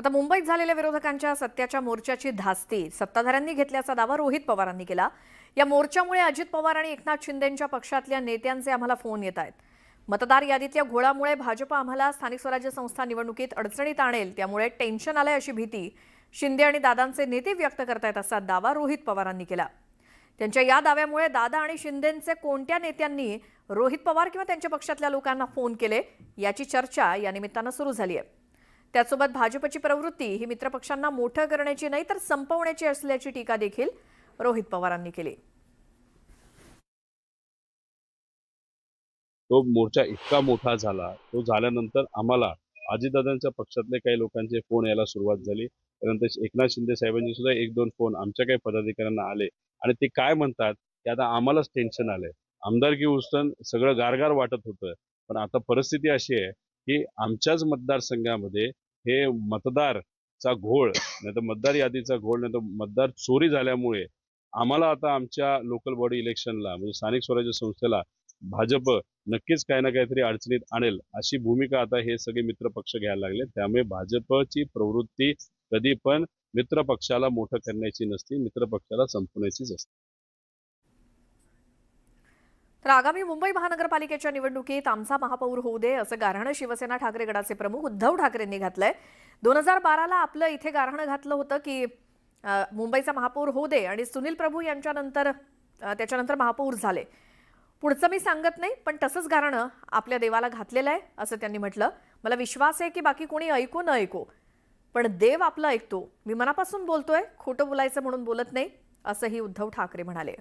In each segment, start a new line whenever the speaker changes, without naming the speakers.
आता मुंबईत झालेल्या विरोधकांच्या सत्याच्या मोर्चाची धास्ती सत्ताधाऱ्यांनी घेतल्याचा दावा रोहित पवारांनी केला. या मोर्चामुळे अजित पवार आणि एकनाथ शिंदेंच्या पक्षातल्या नेत्यांचे आम्हाला फोन येत आहेत. मतदार यादीतल्या घोळामुळे भाजप आम्हाला स्थानिक स्वराज्य संस्था निवडणुकीत अडचणीत आणेल त्यामुळे टेन्शन आलंय अशी भीती शिंदे आणि दादांचे नेते व्यक्त करतायत असा दावा रोहित पवारांनी केला. त्यांच्या या दाव्यामुळे दादा आणि शिंदेंचे कोणत्या नेत्यांनी रोहित पवार किंवा त्यांच्या पक्षातल्या लोकांना फोन केले याची चर्चा या निमित्तानं सुरू झाली आहे. त्यासोबत भाजपची प्रवृत्ती ही मित्रपक्षांना मोठं करण्याची नाही तर संपवण्याची असल्याची टीका देखील रोहित पवारांनी केली.
तो मोर्चा इतका मोठा झाला तो झाल्यानंतर आम्हाला अजितदादांच्या पक्षातले काही लोकांचे फोन यायला सुरुवात झाली. त्यानंतर एकनाथ शिंदे साहेबांचे सुद्धा एक दोन फोन आमच्या काही पदाधिकाऱ्यांना आले. आणि ते काय म्हणतात की आता आम्हालाच टेन्शन आलंय. आमदारकी उचलून सगळं गारगार वाटत होतं. पण आता परिस्थिती अशी आहे की आमच्याच मतदारसंघामध्ये हे मतदारचा घोळ नाही तर मतदार यादीचा घोळ नाही तर मतदार चोरी झाल्यामुळे आम्हाला आता आमच्या लोकल बॉडी इलेक्शनला म्हणजे स्थानिक स्वराज्य संस्थेला भाजप नक्कीच काही ना काहीतरी अडचणीत आणेल अशी भूमिका आता हे सगळे मित्र पक्ष घ्यायला लागले. त्यामुळे भाजपची प्रवृत्ती कधी पण मित्र पक्षाला मोठं करण्याची नसती मित्र पक्षाला संपवण्याचीच असते.
तर आगामी मुंबई महानगरपालिकेच्या निवडणुकीत आमचा महापौर होऊ दे असं गारहाणं शिवसेना ठाकरे गटाचे प्रमुख उद्धव ठाकरेंनी घातलंय. दोन हजार बाराला आपलं इथे गारहाणं घातलं होतं की मुंबईचा महापौर होऊ दे आणि सुनील प्रभू यांच्यानंतर त्याच्यानंतर महापौर झाले. पुढचं मी सांगत नाही पण तसंच गारणं आपल्या देवाला घातलेलं आहे असं त्यांनी म्हटलं. मला विश्वास आहे की बाकी कोणी ऐकू न ऐकू. पण देव आपलं ऐकतो. मी मनापासून बोलतोय खोटं बोलायचं म्हणून बोलत नाही असंही उद्धव ठाकरे म्हणाले.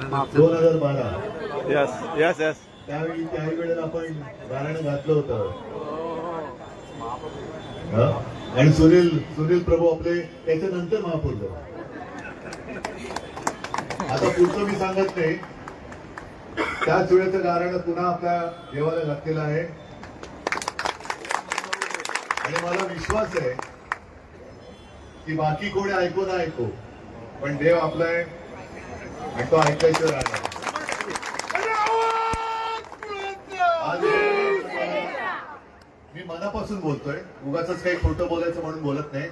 दोन हजार बारा.
यस यस यस
त्यावेळी त्याही वेळेला आपण गाणं घातलं होतं. हं? आणि सुनील सुनील प्रभू आपले त्याच्यानंतर महापौर झाले. आता पुढचं मी सांगत नाही. त्याच वेळेचं गाणं पुन्हा आपल्या देवाला घातलेलं आहे. आणि मला विश्वास आहे की बाकी कोणी ऐकू ना ऐकू पण देव आपला आहे. आणि तो ऐकायचं राहणार आज मी मनापासून बोलतोय. उगाच काही खोटं बोलायचं म्हणून बोलत नाही.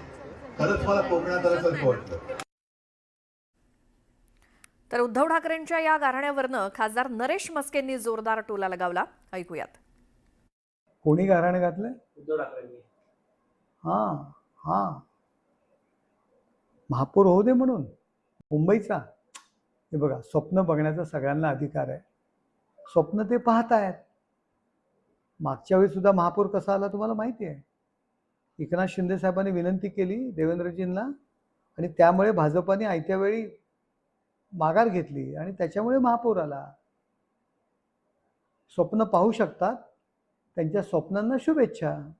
खरंच मला कोकणात आल्यासारखं वाटतं.
तर उद्धव ठाकरेंच्या या गारण्यावरनं खासदार नरेश मस्केंनी जोरदार टोला लगावला. ऐकूयात.
कोणी गाराणं घातलंय
उद्धव ठाकरेंनी.
हा हा. महापौर होऊ दे म्हणून. मुंबईचा. हे बघा स्वप्न बघण्याचा सगळ्यांना अधिकार आहे. स्वप्न ते पाहतायत. मागच्या वेळी सुद्धा महापौर कसा आला तुम्हाला माहिती आहे? एकनाथ शिंदे साहेबांनी विनंती केली देवेंद्रजींना आणि त्यामुळे भाजपाने आयत्या वेळी माघार घेतली आणि त्याच्यामुळे महापौर आला. स्वप्न पाहू शकतात. त्यांच्या स्वप्नांना शुभेच्छा.